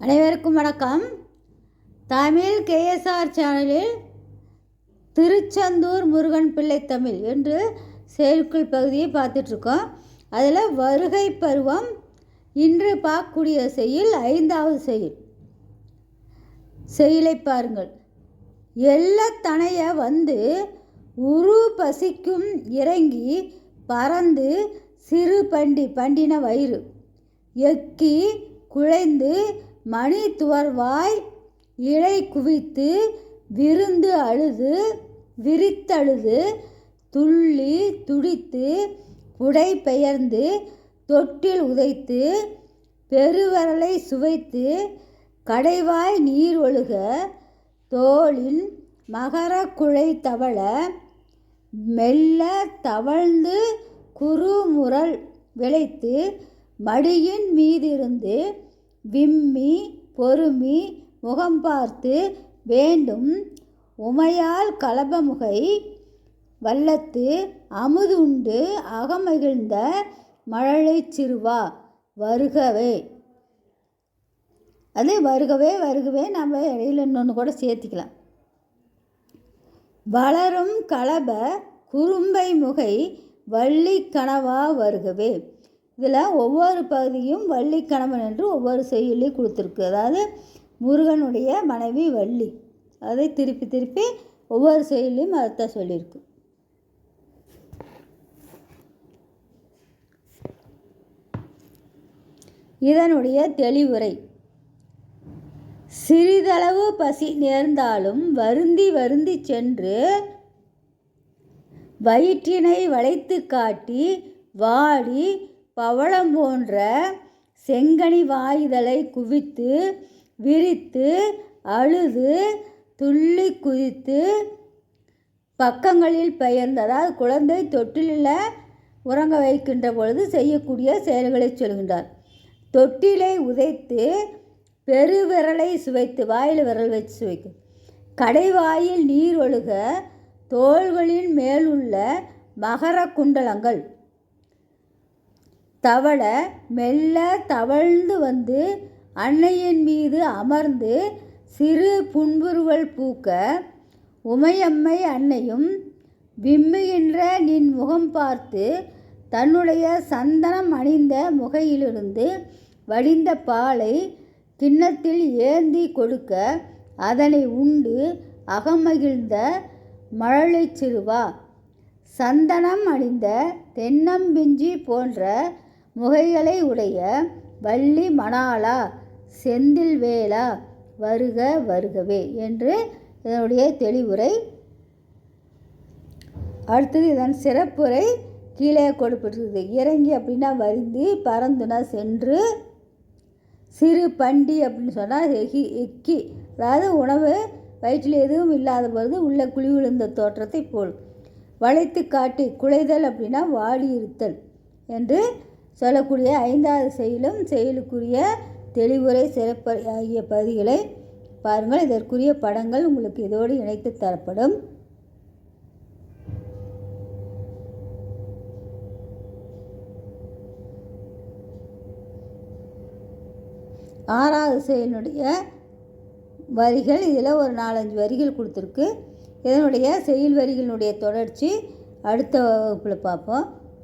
அனைவருக்கும் வணக்கம். தமிழ் கேஎஸ்ஆர் சேனலில் திருச்செந்தூர் முருகன் பிள்ளை தமிழ் என்று செயற்குள் பகுதியை பார்த்துட்ருக்கோம். அதில் வருகை பருவம் இன்று பார்க்கக்கூடிய செயல் ஐந்தாவது செயல். செயலை பாருங்கள். எல்லத்தனைய வந்து உரு பசிக்கும் இறங்கி பறந்து சிறு பண்டி பண்டின வயிறு. எக்கி குழைந்து மணி துவர்வாய் இலை குவித்து விருந்து அழுது விரித்தழுது துள்ளி துடித்து புடை பெயர்ந்து தொட்டில் உதைத்து பெருவரலை சுவைத்து கடைவாய் நீர் ஒழுக தோளின் மகர குழை தவள மெல்ல தவழ்ந்து குறுமுரல் விளைத்து மடியின் மீதிருந்து விம்மி பொறுமி முகம் பார்த்து வேண்டும். உமையால் கலபமுகை வல்லத்து அமுதுண்டு அகமகிழ்ந்த மழலை சிறுவா வருகவே. அது வருகவே வருகவே நம்ம இடையில இன்னொன்று கூட சேர்த்திக்கலாம். வளரும் கலப குறும்பை முகை வள்ளி கனவா வருகவே. இதில் ஒவ்வொரு பகுதியும் வள்ளி கணவன் என்று ஒவ்வொரு செய்யுளையும் கொடுத்துருக்கு. அதாவது முருகனுடைய மனைவி வள்ளி. அதை திருப்பி திருப்பி ஒவ்வொரு செயலையும் அதைத்தான் சொல்லியிருக்கு. இதனுடைய தெளிவுரை. சிறிதளவு பசி நேர்ந்தாலும் வருந்தி வருந்தி சென்று வயிற்றினை வளைத்து காட்டி வாடி பவளம் போன்ற செங்கனி வாயுதலை குவித்து விரித்து அழுது துள்ளி குதித்து பக்கங்களில் பெயர்ந்ததால் குழந்தை தொட்டிலில் உறங்க வைக்கின்ற பொழுது செய்யக்கூடிய செயல்களை சொல்கின்றார். தொட்டிலை உதைத்து பெருவிரலை சுவைத்து வாயில் விரல் வச்சு சுவைக்கும். கடைவாயில் நீர் ஒழுக தோள்களின் மேலுள்ள மகர குண்டலங்கள் தவள மெல்ல தவழ்ந்து வந்து அன்னையின் மீது அமர்ந்து சிறு புன்புருவல் பூக்க உமையம்மை அன்னையும் விம்முகின்ற நின் முகம் பார்த்து தன்னுடைய சந்தனம் அணிந்த முகையிலிருந்து வடிந்த பாலை கிண்ணத்தில் ஏந்தி கொடுக்க அதனை உண்டு அகமகிழ்ந்த மழலை சிறுவா. சந்தனம் அணிந்த தென்னம்பிஞ்சி போன்ற முகைகளை உடைய வள்ளி மணாலா செந்தில் வேளா வருக வருகவே என்று இதனுடைய தெளிவுரை. அடுத்தது இதன் சிறப்புரை கீழே கொடுப்பட்டிருக்குது இறங்கி அப்படின்னா வருந்தி பறந்துனா சென்று சிறு பண்டி அப்படின்னு சொன்னால் எகி எக்கி. அதாவது உணவு வயிற்றில் எதுவும் இல்லாத பொழுது உள்ள குழி விழுந்த தோற்றத்தை போல். வளைத்து காட்டி குலைதல் அப்படின்னா வாடி இருத்தல் என்று சொல்லக்கூடிய ஐந்தாவது செயலும் செயலுக்குரிய தெளிவுரை சிறப்பு ஆகிய பகுதிகளை பாருங்கள். இதற்குரிய படங்கள் உங்களுக்கு இதோடு இணைத்து தரப்படும். ஆறாவது செயலினுடைய வரிகள் இதில் ஒரு நாலஞ்சு வரிகள் கொடுத்துருக்கு. இதனுடைய செயல் வரிகளினுடைய தொடர்ச்சி அடுத்த வகுப்பில் பார்ப்போம்.